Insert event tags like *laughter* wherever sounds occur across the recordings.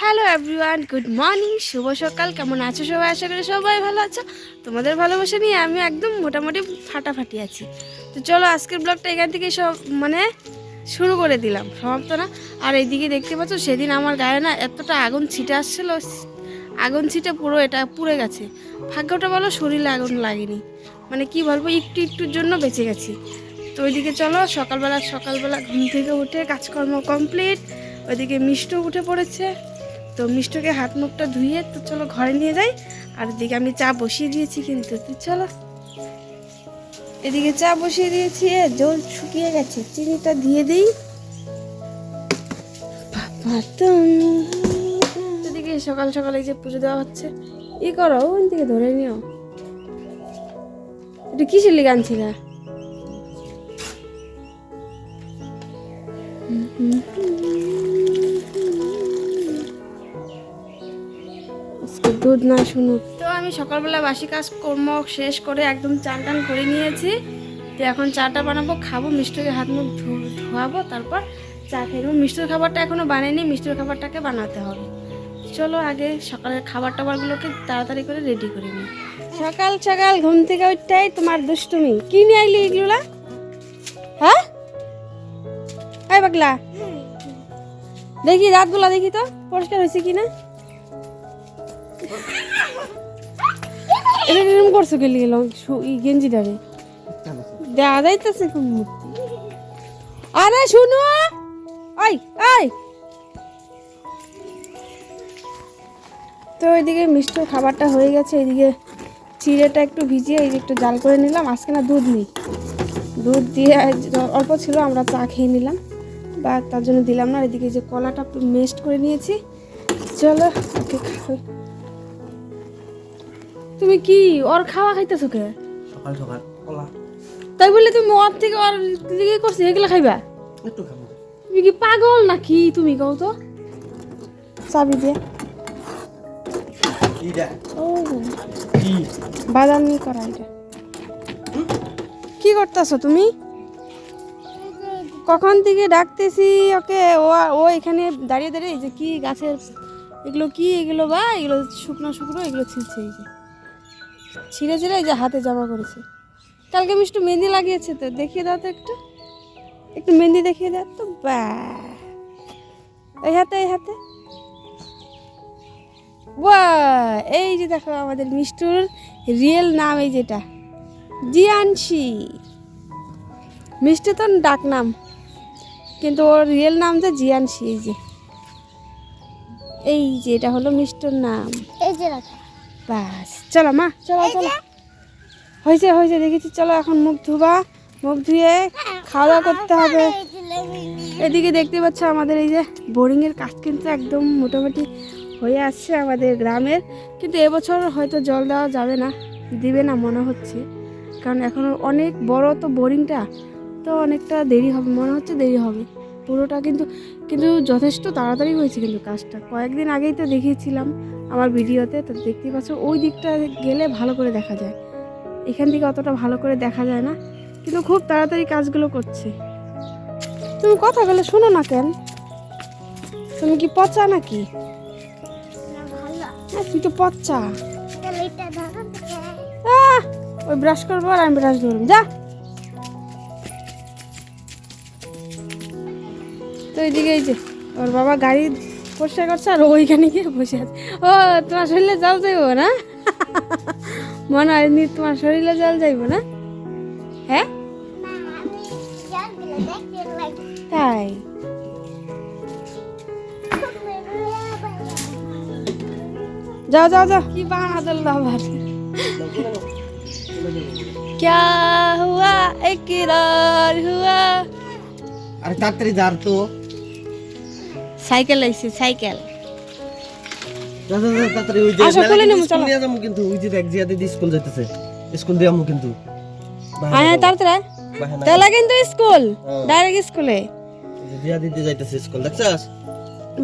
Hello everyone, good morning, শুভ সকাল, কেমন আছো সবাই? আশা করি সবাই ভালো আছো। তোমাদের ভালোবাসা নিয়ে আমি একদম মোটামুটি ফাটাফাটি আছি। তো চলো আজকের ব্লগটা এখান থেকে সব মানে শুরু করে দিলাম, সমাপ্ত না। আর এইদিকে দেখতে পাচ্ছ, সেদিন আমার গায়ে না এতটা আগুন ছিটে আসছিল, আগুন ছিটে পুরো এটা পুড়ে গেছে। ভাগ্যটা বলো শরীরে আগুন লাগেনি। মানে কি বলব, একটু একটুর জন্য বেঁচে গেছি। তো ওইদিকে চলো, সকালবেলা সকালবেলা ঘুম থেকে উঠে কাজকর্ম কমপ্লিট ওইদিকে মিষ্টও উঠে পড়েছে। তো মিষ্টকে হাত মুখটা ধুয়ে তো চলো ঘরে নিয়ে যাই। আর এদিকে আমি চা বসিয়ে দিয়েছি কিন্তু, তো চলো। এদিকে চা বসিয়ে দিয়েছি জল শুকিয়ে গেছে, চিনিটা দিয়ে দিই। এদিকে সকাল সকাল যে পুজো দেওয়া হচ্ছে। ই করো, ওই ধরে নিও। এটা কিসের লিগে আনছিলা? আজকে দুধ না শুনুক। তো আমি সকালবেলা বাসি কাজ কর্ম শেষ করে একদম চান টান করে নিয়েছি। তো এখন চাটা বানাবো, খাব মিষ্টিকে হাত মুখ ধো- ধোয়াবো, তারপর চা খেয়ে মিষ্টির খাবারটা এখনও বানাইনি, মিষ্টির খাবারটাকে বানাতে হবে। চলো আগে সকালের খাবার টাবারগুলোকে তাড়াতাড়ি করে রেডি করে নিই। সকাল সকাল ঘুম থেকে ওইটাই তোমার দুষ্টুমি। কি নিয়ে আইলি এগুলা? হ্যাঁ? এই পাগলা। দেখি রাতগুলা দেখি তো, পরিষ্কার হয়েছে কি না এরকম করছ গেলি গেল এই গেঞ্জিটারে। দেখা যাইতেছে কোন মূর্তি আরে শুনো! ওই ওই! তো ওইদিকে মিষ্টি খাবারটা হয়ে গেছে এইদিকে চিড়েটা একটু ভিজিয়ে, এই একটু জাল করে নিলাম। আজকে না দুধ নেই। দুধ দিয়ে অল্প ছিল, আমরা চা খেয়ে নিলাম। বা তার জন্য দিলাম না, এদিকে যে কলাটা মেস্ট করে নিয়েছি। চলো ওকে তুমি কি? ওর খাওয়া খাইতেছো কে? সকাল সকাল। কলা। তাই বলে তুমি ওর থেকে ওর দিকে করছি এগুলো খাইবা? একটু খাব। তুমি কি পাগল নাকি তুমি কও তো? চাবি দিয়ে দেখ? ও। কি? বাদামি করা এটা। কি করতেছো তুমি? কখন থেকে ডাকতেছি ওকে? ও ও এখানে দাঁড়িয়ে দাঁড়িয়ে এই যে কি গাছের এগুলো কি? এগুলো বা এগুলো শুকনো শুকনো এগুলো ছিঁড়ছে এই যে। ছিঁড়ে ছিঁড়ে এই যে হাতে জমা করেছে। কালকে আমি একটু মেহেন্দি লাগিয়েছে তো, দেখিয়ে দাও তো একটু। একটু মেহেন্দি দেখিয়ে দাও তো বা এই হাতে এই হাতে। এই যে দেখো আমাদের মিষ্টুর রিয়েল নাম এই যেটা জিয়ানসি মিষ্টি তো ডাক নাম, কিন্তু ওর রিয়েল নাম যে জিয়ানসি এই যে। এই যে এটা হলো মিষ্টুর নাম। এই যে রাখা। বাস চলো মা। চলো চলো। হয়েছে হয়েছে দেখেছি। চলো এখন মুখ ধুবা মুখ ধুয়ে খাওয়া দাওয়া করতে হবে। এদিকে দেখতে পাচ্ছ আমাদের এই যে বোরিংয়ের কাজ কিন্তু একদম মোটামুটি হয়ে আসছে আমাদের গ্রামের। কিন্তু এবছর হয়তো জল দেওয়া যাবে না দিবে না মনে হচ্ছে। কারণ এখন অনেক বড় তো বোরিংটা তো অনেকটা দেরি হবে মনে হচ্ছে দেরি হবে। পুরোটা কিন্তু কিন্তু যথেষ্ট তাড়াতাড়ি হয়েছে কিন্তু কাজটা। কয়েকদিন আগেই তো দেখিয়েছিলাম আমার ভিডিওতে তো দেখতেই পাচ্ছ ওই দিকটা গেলে ভালো করে দেখা যায়। এখান থেকে অতটা ভালো করে দেখা যায় না কিন্তু খুব তাড়াতাড়ি কাজগুলো করছে। তুমি কথা বলে শোনো না কেন? তুমি কি পচা নাকি? হ্যাঁ তুই তো পচা। ওই ব্রাশ করব আর আমি ব্রাশ ধরবো। যা। তো এইদিকে এই যে ওর বাবা গাড়ি পরিষ্কার করছে আর ওইখানে গিয়ে বসে আছে ও তোমার শরীরে জল যাইব না মনে হয় নি তোমার শরীরে জল যাইব না হ্যাঁ না আমি জানগুলো দেখতে লাগে তাই যাও যাও যাও কি বানা দিল আবার क्या हुआ इकरार हुआ আরে তাড়াতাড়ি যার তো সাইকেল আইছে সাইকেল।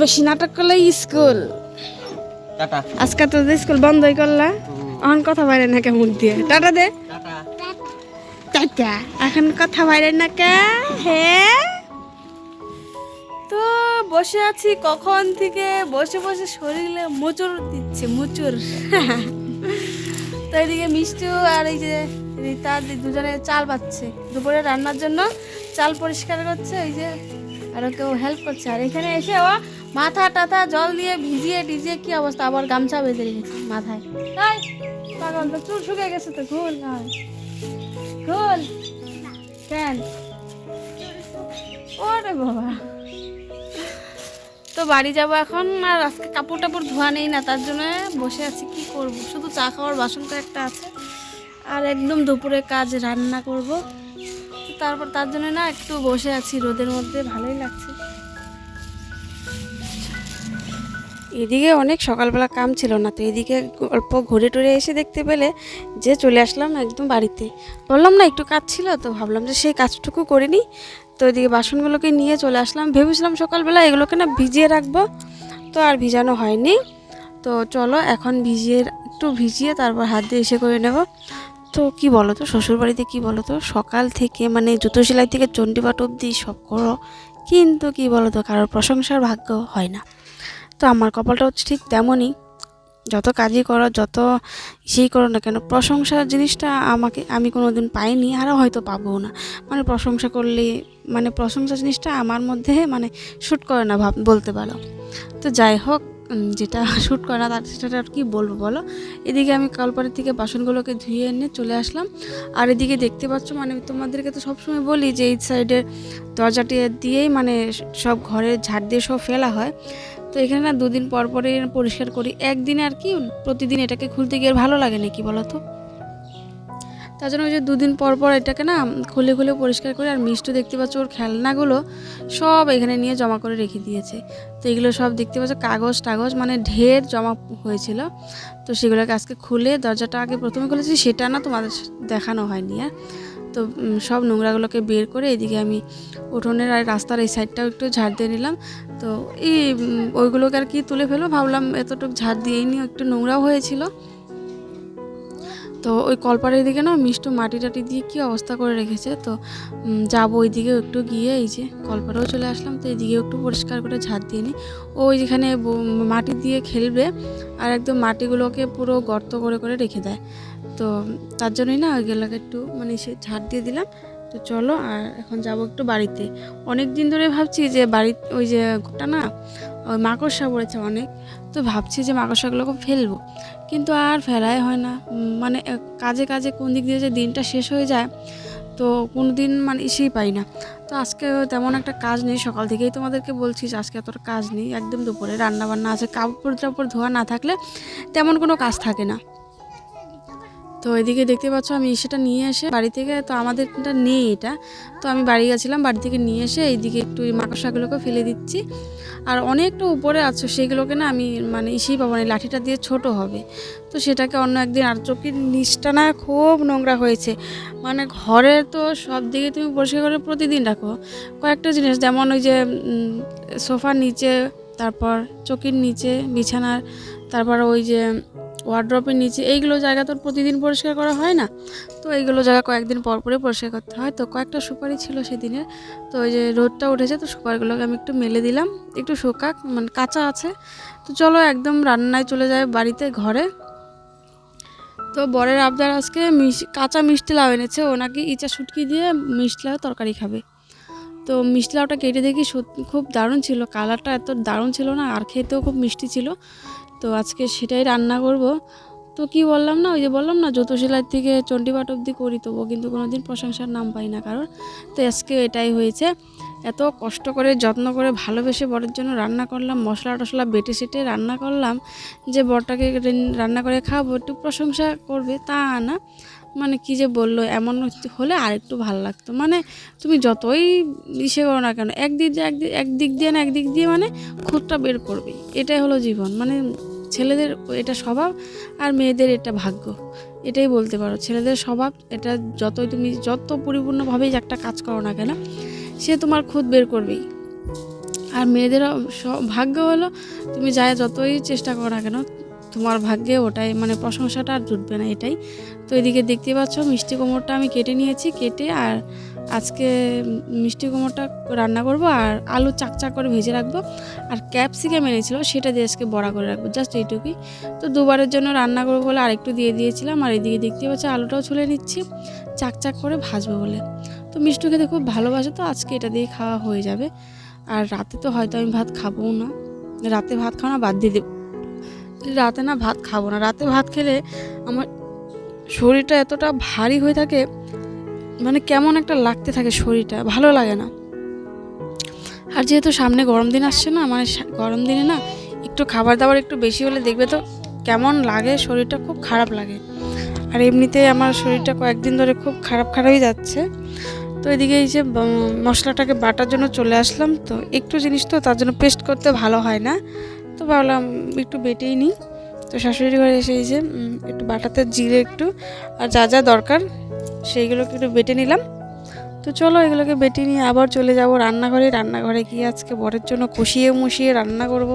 বেশি নাটক করলে স্কুল। আজকে তো স্কুল বন্ধই করলা এখন কথা বাইরে না কেমন দিয়ে। টাটা দে। টাটা। এখন কথা বাইরে না কে হ্যাঁ তো বসে আছি, কখন থেকে বসে বসে শরীরে মোচড় দিচ্ছে, মোচড়। তো এদিকে মিষ্টি আর এই যে রীতা দুজনে চাল পাচ্ছে দুপুরে রান্নার জন্য চাল পরিষ্কার করছে ওই যে আরও কেউ হেল্প করছে। আর এখানে এসে ও মাথা টাথা জল দিয়ে ভিজিয়ে টিজিয়ে কি অবস্থা, আবার গামছা বেঁধে রেখেছে মাথায়। তাই পাগল তো চুল শুকিয়ে গেছে তো ঘুল ঘুল। কেন? ওরে বাবা। তো বাড়ি যাব এখন, আর আজকে কাপড় টাপড় ধোয়া নেই না, তার জন্য বসে আছি, কি করব? শুধু চা খাওয়ার বাসন একটা আছে, আর একদম দুপুরে কাজ রান্না করব। তারপর তার জন্য না একটু বসে আছি, রোদের মধ্যে ভালোই লাগছে। এদিকে অনেক সকালবেলা কাম ছিল না, তো এদিকে অল্প ঘুরে টুরে এসে দেখতে পেলে যে চলে আসলাম একদম বাড়িতে। বললাম না একটু কাজ ছিল, তো ভাবলাম যে সেই কাজটুকু করিনি তো এদিকে বাসনগুলোকে নিয়ে চলে আসলাম। ভেবেছিলাম সকালবেলা এগুলোকে না ভিজিয়ে রাখব, তো আর ভিজানো হয়নি। তো চলো এখন ভিজিয়ে, একটু ভিজিয়ে তারপর হাত দিয়ে এসে করে নেব। তো কি বলো তো শ্বশুরবাড়িতে কি বলো তো সকাল থেকে মানে জুতো সেলাই থেকে চণ্ডীপাঠ অবধি সব করো, কিন্তু কি বলো তো কারোর প্রশংসার ভাগ্য হয় না। তো আমার কপালটা হচ্ছে ঠিক তেমনই। যত কাজই করো, যত সেই করো না কেন প্রশংসা জিনিসটা আমাকে, আমি কোনো দিন পাইনি আরও হয়তো পাবো না। মানে প্রশংসা করলে মানে প্রশংসা জিনিসটা আমার মধ্যে মানে শ্যুট করে না ভাব, বলতে পারো। তো যাই হোক যেটা *laughs* শ্যুট করে না, তার সেটা আর কি বলব বলো? এদিকে আমি কলপাড়ের থেকে বাসনগুলোকে ধুয়ে এনে চলে আসলাম। আর এদিকে দেখতে পাচ্ছ মানে তোমাদেরকে তো সবসময় বলি যে এই সাইডের দরজাটি দিয়েই মানে সব ঘরে ঝাড় দিয়ে সব ফেলা হয়। তো এখানে না দুদিন পর পরে পরিষ্কার করি। একদিনে আর কি প্রতিদিন এটাকে খুলতে গিয়ে ভালো লাগে নাকি বলো তো তার জন্য ওই যে দুদিন পর পর এটাকে না খুলে খুলে পরিষ্কার করে আর মিষ্টি দেখতে পাচ্ছ ওর খেলনাগুলো সব এখানে নিয়ে জমা করে রেখে দিয়েছে। তো এগুলো সব দেখতে পাচ্ছ কাগজ টাগজ মানে ঢের জমা হয়েছিল। তো সেগুলোকে আজকে খুলে দরজাটা আগে প্রথমে খুলেছি, সেটা না তোমাদের দেখানো হয়নি আর তো সব নোংরাগুলোকে বের করে এদিকে আমি উঠোনের আর রাস্তার এই সাইডটাও একটু ঝাড় দিয়ে নিলাম। তো এই ওইগুলোকে আর কি তুলে ফেলো ভাবলাম এতটুকু ঝাড় দিয়েই নিও একটু নোংরাও হয়েছিল। তো ওই কলপাড়ের দিকে না মিষ্ট মাটি টাটি দিয়ে কী অবস্থা করে রেখেছে, তো যাব ওইদিকে একটু গিয়ে এই যে কলপাড়েও চলে আসলাম, তো এইদিকে একটু পরিষ্কার করে ঝাড় দিয়ে নিই। ওই যেখানে মাটি দিয়ে খেলবে আর একদম মাটিগুলোকে পুরো গর্ত করে করে রেখে দেয়। তো তার জন্যই না ওই গেলাকে একটু মানে সে ঝাড় দিয়ে দিলাম। তো চলো আর এখন যাব একটু বাড়িতে। অনেক দিন ধরে ভাবছি যে বাড়ি ওই যে ওটা না, ওই মাকড়সা পড়েছে অনেক। তো ভাবছি যে মাকড়সাগুলোকে ফেলব। কিন্তু আর ফেলাই হয় না। মানে কাজে কাজে কোন দিক দিয়ে যে দিনটা শেষ হয়ে যায়, তো কোনো দিন মানে ইসেই পাই না। তো আজকে তেমন একটা কাজ নেই। সকাল থেকেই তোমাদেরকে বলছি যে আজকে এতটা কাজ নেই। একদম দুপুরে রান্না বান্না আছে। কাপড় টাপড় ধোয়া না থাকলে তেমন কোনো কাজ থাকে না। তো এদিকে দেখতে পাচ্ছ আমি সেটা নিয়ে এসে বাড়ি থেকে, তো আমাদেরটা নেই এটা। তো আমি বাড়ি গেছিলাম, বাড়ি থেকে নিয়ে এসে এইদিকে একটু মাকড়সাগুলোকে ফেলে দিচ্ছি। আর অনেকটা উপরে আছে সেইগুলোকে না আমি মানে ইসেই পাবো না লাঠিটা দিয়ে ছোট হবে। তো সেটাকে অন্য একদিন আর চোখের নিচটা না খুব নোংরা হয়েছে। মানে ঘরে তো সব দিকে তুমি পরিষ্কার করে প্রতিদিন রাখো। কয়েকটা জিনিস, যেমন ওই যে সোফার নিচে, তারপর চোখের নিচে, বিছানার, তারপর ওই যে ওয়ার্ড্রপের নিচে, এইগুলো জায়গা তো প্রতিদিন পরিষ্কার করা হয় না? তো এইগুলো জায়গা কয়েকদিন পর পরে পরিষ্কার করতে হয়। তো কয়েকটা সুপারি ছিল সেদিনের। তো ওই যে রোদটা উঠেছে, তো সুপারিগুলোকে আমি একটু মেলে দিলাম। একটু শোকাক মানে কাঁচা আছে। তো চলো একদম রান্নায় চলে যায় বাড়িতে, ঘরে। তো বরের আবদার আজকে কাঁচা মিষ্টি লাউ এনেছে। ও নাকি ইচা শুটকি দিয়ে মিষ্টি লাউ তরকারি খাবে। তো মিষ্টি লাউটা কেটে দেখি খুব দারুণ ছিল। কালারটা এত দারুণ ছিল না, আর খেতেও খুব মিষ্টি ছিল। তো আজকে সেটাই রান্না করব। তো কি বললাম না, ওই যে বললাম না যত সেলাই থেকে চণ্ডীপাঠ অবধি করি তবু কিন্তু কোনোদিন প্রশংসার নাম পাই না কারণ তো আজকে এটাই হয়েছে। এত কষ্ট করে, যত্ন করে ভালোবেসে বরের জন্য রান্না করলাম, মশলা টশলা বেটে সেটে রান্না করলাম, যে বরটাকে রান্না করে খাব একটু প্রশংসা করবে তা না। মানে কি যে বলল, এমন হলে আর একটু ভালো লাগতো। মানে তুমি যতই ইসে করো না কেন, একদিক দিয়ে একদিক একদিক দিয়ে না, একদিক দিয়ে মানে খুঁতটা বের করবে এটাই হলো জীবন। মানে ছেলেদের এটা স্বভাব আর মেয়েদের এটা ভাগ্য। এটাই বলতে পারো। ছেলেদের স্বভাব, এটা যতই তুমি যত পরিপূর্ণভাবেই একটা কাজ করো না কেন, সে তোমার খুদ বের করবেই। আর মেয়েদের ভাগ্য হলো তুমি যাই যতই চেষ্টা করো না কেন, তোমার ভাগ্যে ওটাই মানে প্রশংসাটা আর জুটবে না এটাই। তো এদিকে দেখতে পাচ্ছ, মিষ্টি কোমরটা আমি কেটে নিয়েছি, কেটে আর আজকে মিষ্টি কুমড়োটা রান্না করব আর আলু চাকচাক করে ভেজে রাখব। আর ক্যাপসিকাম এনেছিল, সেটা দিয়ে আজকে বড়া করে রাখব জাস্ট এইটুকুই। তো দুবারের জন্য রান্না করব বলে আরেকটু দিয়ে দিয়েছিলাম, আর এদিকে দেখতে পাচ্ছি আলুটাও ছুলে নিচ্ছি, চাকচাক করে ভাজবো বলে। তো মিষ্টি খেতে খুব ভালোবাসে, তো আজকে এটা দিয়ে খাওয়া হয়ে যাবে। আর রাতে তো হয়তো আমি ভাত খাব না। রাতে ভাত খাওয়া বাদ দিয়ে দেবো। রাতে না ভাত খাব না। রাতে ভাত খেলে আমার শরীরটা এতটা ভারী হয়ে থাকে মানে কেমন একটা লাগতে থাকে শরীরটা, ভালো লাগে না। আর যেহেতু সামনে গরম দিন আসছে না মানে গরম দিনে না একটু খাবার দাবার একটু বেশি হলে দেখবে তো কেমন লাগে, শরীরটা খুব খারাপ লাগে। আর এমনিতেই আমার শরীরটা কয়েকদিন ধরে খুব খারাপ খারাপই যাচ্ছে। তো এদিকে এই যে মশলাটাকে বাটার জন্য চলে আসলাম। তো একটু জিনিস তো তার জন্য পেস্ট করতে ভালো হয় না। তো ভাবলাম একটু বেটেই নিই। তো শাশুড়ি ঘরে এসে এই যে একটু বাটাতে জিরে একটু, আর যা যা দরকার, সেইগুলোকে একটু বেটে নিলাম। তো চলো এগুলোকে বেটে নিয়ে আবার চলে যাব রান্নাঘরে। রান্নাঘরে গিয়ে আজকে বরের জন্য কষিয়ে মুষিয়ে রান্না করব।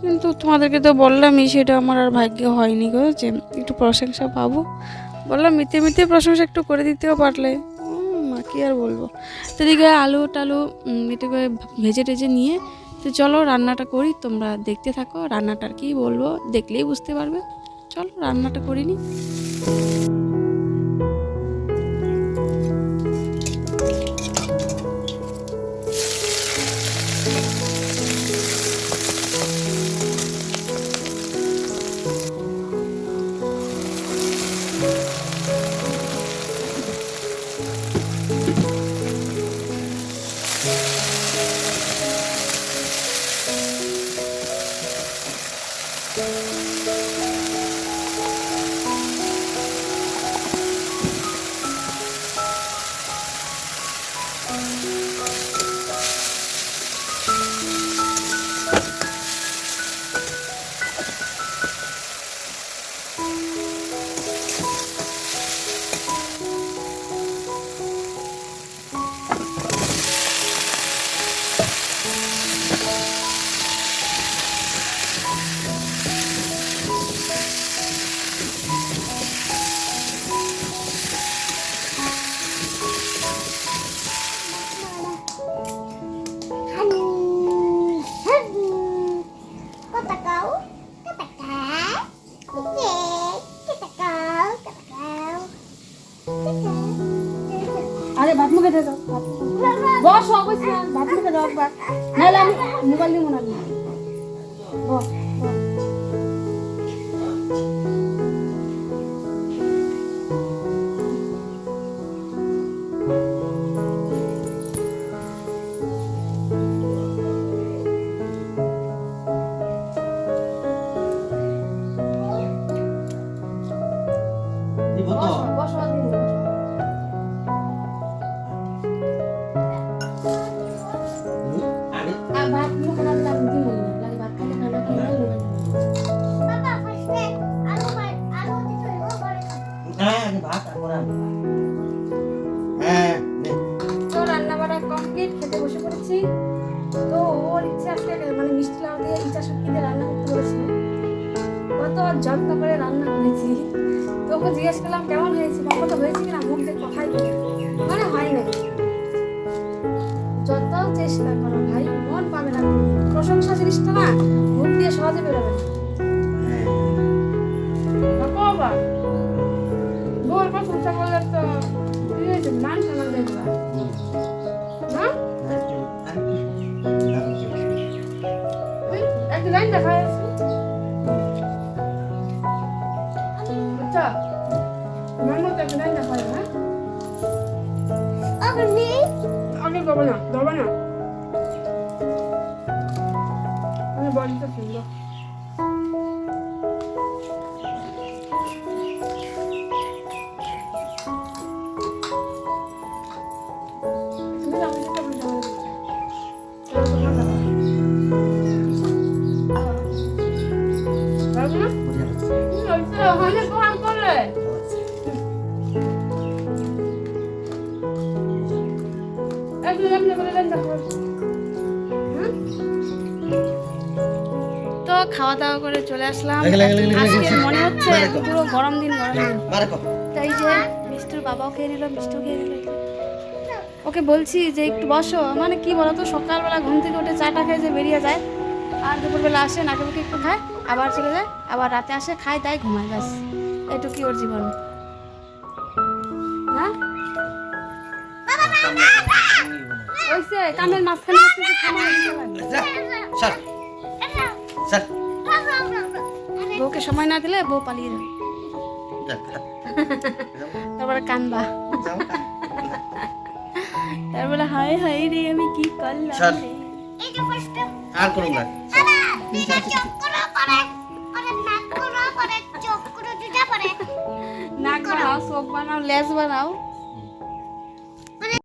কিন্তু তোমাদেরকে তো বললামই, সেটা আমার আর ভাগ্য হয়নি গো, যে একটু প্রশংসা পাবো। বললাম মিতে মিতে প্রশংসা একটু করে দিতেও পারলে। মা, কি আর বলব? তো এদিকে আলু টালু করে ভেজে টেজে নিয়ে তো চলো রান্নাটা করি, তোমরা দেখতে থাকো রান্নাটার কি বলব, দেখলেই বুঝতে পারবে। চলো রান্নাটা করিনি। মোবাইল দিব না তো রান্না বাড়া কমপ্লিট খেতে বসে পড়েছি। তো ওর ইচ্ছে আজকে মানে মিষ্টি লাউ দিয়ে ইচ্ছা শক্তি দিয়ে রান্না করতে বলেছিল কত যত্ন করে রান্না করেছি তো জিজ্ঞেস করলাম কেমন হয়েছে বাবা তো হয়েছে মুখ দিয়ে কথাই মানে হয় না যত চেষ্টা করো জিনিসটা না মুখ দিয়ে সহজে বেরোবে না হ্যাঁ। বাবা বল প্রশংসা করলে তো কি হয়েছে মান সম্মান দেখবা। না। একটা লাইন দেখা যাচ্ছে আচ্ছা আমার মতো একটা লাইন দেখা যাবে হ্যাঁ দেবো না দেবো না Baju. খাওয়া দাওয়া করে চলে আসলাম। আজকে মনে হচ্ছে পুরো গরম দিন গরম দিন। মারে তাই যে মিষ্টির বাবাও খেয়ে নিল মিষ্টিও খেয়ে নিল। ওকে বলছি যে একটু বসো। মানে কি বলো তো সকালবেলা ঘুম থেকে উঠে চাটা খেয়ে যে বেরিয়ে যায়। আর দুপুরবেলা আসে নাকে মুখে একটু খায় আবার চলে যায় আবার রাতে আসে খায় তাই ঘুমায় ব্যাস। এটুকুই ওর জীবন। না ওইসে কানের মাঝখানে সর। বউকে সময় না দিলে বউ পালিয়ে যাবে। তারপরে কানবা। যাও। তারপরে হায় হায় রে আমি কি করলাম আর করুন না নাক করো পরে চোখ করো নাক বানাও চোখ বানাও লেজ বানাও।